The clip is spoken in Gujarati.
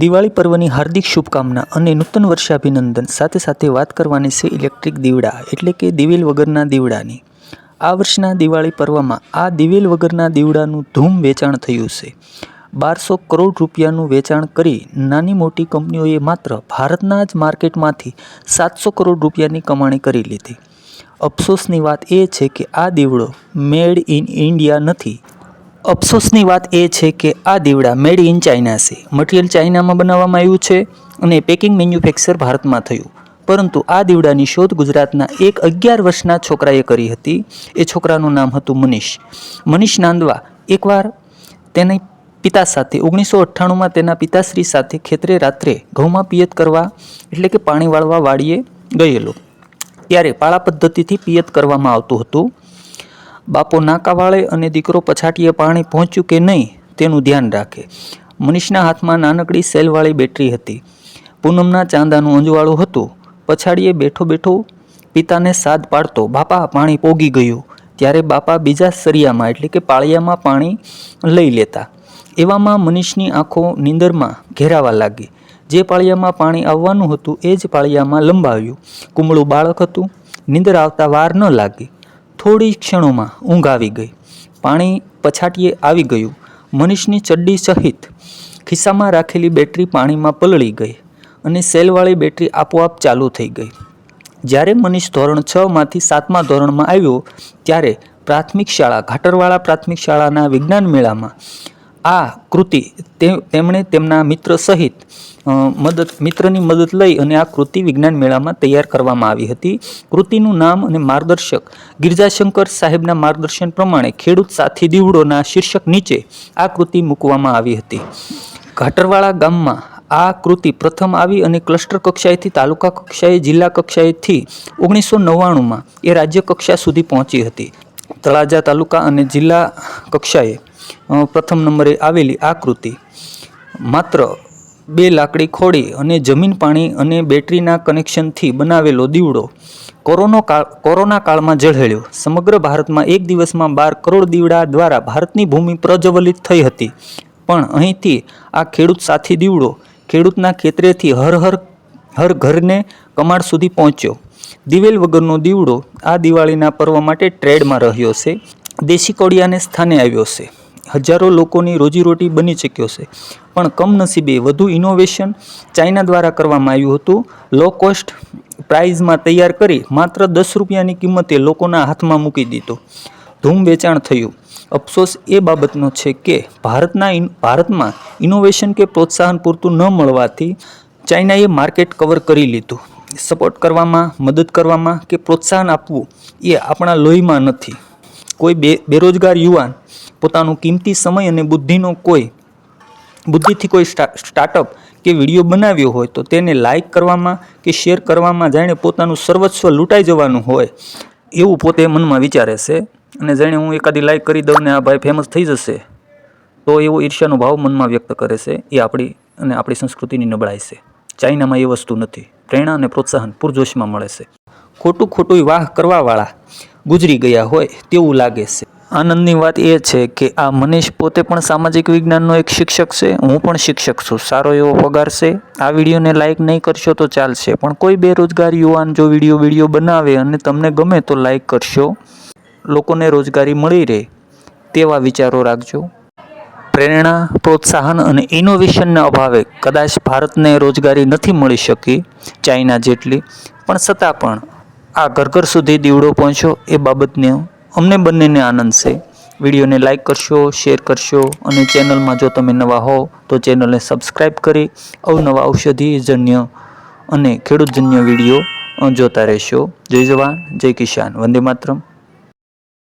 દિવાળી પર્વની હાર્દિક શુભકામના અને નૂતન વર્ષાભિનંદન સાથે સાથે વાત કરવાની છે ઇલેક્ટ્રિક દીવડા, એટલે કે દિવેલ વગરના દીવડાની. આ વર્ષના દિવાળી પર્વમાં આ દિવેલ વગરના દીવડાનું ધૂમ વેચાણ થયું છે. બારસો કરોડ રૂપિયાનું વેચાણ કરી નાની મોટી કંપનીઓએ માત્ર ભારતના જ માર્કેટમાંથી સાતસો કરોડ રૂપિયાની કમાણી કરી લીધી. અફસોસની વાત એ છે કે આ દીવડો મેડ ઇન ઇન્ડિયા નથી અફસોસની વાત એ છે કે આ દીવડા મેડ ઇન ચાઇના છે. મટીરિયલ ચાઇનામાં બનાવવામાં આવ્યું છે અને પેકિંગ મેન્યુફેક્ચર ભારતમાં થયું. પરંતુ આ દીવડાની શોધ ગુજરાતના એક અગિયાર વર્ષના છોકરાએ કરી હતી. એ છોકરાનું નામ હતું મનીષ. મનીષ નાંદવા એકવાર તેની પિતા સાથે, ઓગણીસો અઠ્ઠાણુંમાં તેના પિતાશ્રી સાથે ખેતરે રાત્રે ઘઉંમાં પિયત કરવા એટલે કે પાણી વાળવા વાડીએ ગયેલો. ત્યારે પાળા પદ્ધતિથી પિયત કરવામાં આવતું હતું. બાપો નાકા વાળે અને દીકરો પછાટીએ પાણી પહોંચ્યું કે નહીં તેનું ધ્યાન રાખે. મનીષના હાથમાં નાનકડી સેલવાળી બેટરી હતી. પૂનમના ચાંદાનું અંજવાળું હતું. પછાડીએ બેઠો બેઠો પિતાને સાદ પાડતો બાપા પાણી પોગી ગયું. ત્યારે બાપા બીજા સરિયામાં એટલે કે પાળિયામાં પાણી લઈ લેતા. એવામાં મનીષની આંખો નીંદરમાં ઘેરાવા લાગી. જે પાળિયામાં પાણી આવવાનું હતું એ જ પાળિયામાં લંબાવ્યું. કુમળું બાળક હતું. નીંદર આવતા વાર ન લાગી. થોડી ક્ષણોમાં ઊંઘ આવી ગઈ. પાણી પછાટીએ આવી ગયું. મનીષની ચડ્ડી સહિત ખિસ્સામાં રાખેલી બેટરી પાણીમાં પલળી ગઈ અને સેલવાળી બેટરી આપોઆપ ચાલુ થઈ ગઈ. જ્યારે મનીષ ધોરણ છ માંથી સાતમા ધોરણમાં આવ્યો, ત્યારે પ્રાથમિક શાળા, ઘાટરવાળા પ્રાથમિક શાળાના વિજ્ઞાન મેળામાં આ કૃતિ તેમણે તેમના મિત્ર સહિત મદદ, મિત્રની મદદ લઈ અને આ કૃતિ વિજ્ઞાન મેળામાં તૈયાર કરવામાં આવી હતી. કૃતિનું નામ અને માર્ગદર્શક ગિરજાશંકર સાહેબના માર્ગદર્શન પ્રમાણે ખેડૂત સાથી દીવડોના શીર્ષક નીચે આ કૃતિ મૂકવામાં આવી હતી. ઘાટરવાળા ગામમાં આ કૃતિ પ્રથમ આવી અને ક્લસ્ટર કક્ષાએથી તાલુકા કક્ષાએ, જિલ્લા કક્ષાએથી ઓગણીસો નવ્વાણુંમાં એ રાજ્ય કક્ષા સુધી પહોંચી હતી. તળાજા તાલુકા અને જિલ્લા કક્ષાએ પ્રથમ નંબરે આવેલી આ કૃતિ માત્ર બે લાકડી ખોડી અને જમીન પાણી અને બેટરીના કનેક્શનથી બનાવેલો દીવડો કોરોનો કોરોના કાળમાં ઝળહળ્યો. સમગ્ર ભારતમાં એક દિવસમાં બાર કરોડ દીવડા દ્વારા ભારતની ભૂમિ પ્રજ્વલિત થઈ હતી. પણ અહીંથી આ ખેડૂત સાથી દીવડો ખેડૂતના ખેતરેથી હર હર હર ઘરને કમાડ સુધી પહોંચ્યો. દિવેલ વગરનો દીવડો આ દિવાળીના પર્વ માટે ટ્રેડમાં રહ્યો છે. દેશી કોડિયાને સ્થાને આવ્યો છે. હજારો લોકોની રોજીરોટી બની ચૂક્યો છે. પણ કમનસીબે વધુ ઇનોવેશન ચાઇના દ્વારા કરવામાં આવ્યું હતું. લો કોસ્ટ પ્રાઇઝમાં તૈયાર કરી માત્ર દસ રૂપિયાની કિંમતે લોકોના હાથમાં મૂકી દીધો. ધૂમ વેચાણ થયું. અફસોસ એ બાબતનો છે કે ભારતના ભારતમાં ઇનોવેશન કે પ્રોત્સાહન પૂરતું ન મળવાથી ચાઇનાએ માર્કેટ કવર કરી લીધું. સપોર્ટ કરવામાં, મદદ કરવામાં કે પ્રોત્સાહન આપવું એ આપણા લોહીમાં નથી. કોઈ બે, બેરોજગાર યુવાન પોતાનું કિંમતી સમય અને બુદ્ધિનો કોઈ, બુદ્ધિથી કોઈ સ્ટાર્ટઅપ કે વીડિયો બનાવ્યો હોય તો તેને લાઇક કરવામાં કે શેર કરવામાં જાણે પોતાનું સર્વસ્વ લૂંટાઈ જવાનું હોય એવું પોતે મનમાં વિચારે છે. અને જાણે હું એકાદી લાઇક કરી દઉં ને આ ભાઈ ફેમસ થઈ જશે. તો એવો ઈર્ષ્યાનો ભાવ મનમાં વ્યક્ત કરે છે. એ આપણી અને આપણી સંસ્કૃતિની નબળાઈ છે. ચાઇનામાં એ વસ્તુ નથી. પ્રેરણા અને પ્રોત્સાહન પૂરજોશમાં મળે છે. ખોટું ખોટું વાહ કરવાવાળા ગુજરી ગયા હોય તેવું લાગે છે. આનંદની વાત એ છે કે આ મનીષ પોતે પણ સામાજિક વિજ્ઞાનનો એક શિક્ષક છે, હું પણ શિક્ષક છું. સારો એવો પગાર છે. આ વિડીયોને લાઇક નહીં કરશો તો ચાલશે. પણ કોઈ બેરોજગાર યુવાન જો વીડિયો વીડિયો બનાવે અને તમને ગમે તો લાઇક કરશો. લોકોને રોજગારી મળી રહે તેવા વિચારો રાખજો. પ્રેરણા, પ્રોત્સાહન અને ઇનોવેશનના અભાવે કદાચ ભારતને રોજગારી નથી મળી શકી, ચાઇના જેટલી. પણ છતાં પણ આ ઘર ઘર સુધી દીવડો પહોંચ્યો એ બાબતને અમને બંનેને આનંદ છે. વિડીયોને લાઇક કરશો શેર કરશો અને ચેનલમાં જો તમે નવા હો તો ચેનલને સબસ્ક્રાઈબ કરી અવનવા ઔષધિજન્ય અને ખેડૂતજન્ય વીડિયો જોતા રહેશો. જય જવાન, જય કિસાન. વંદે માતરમ.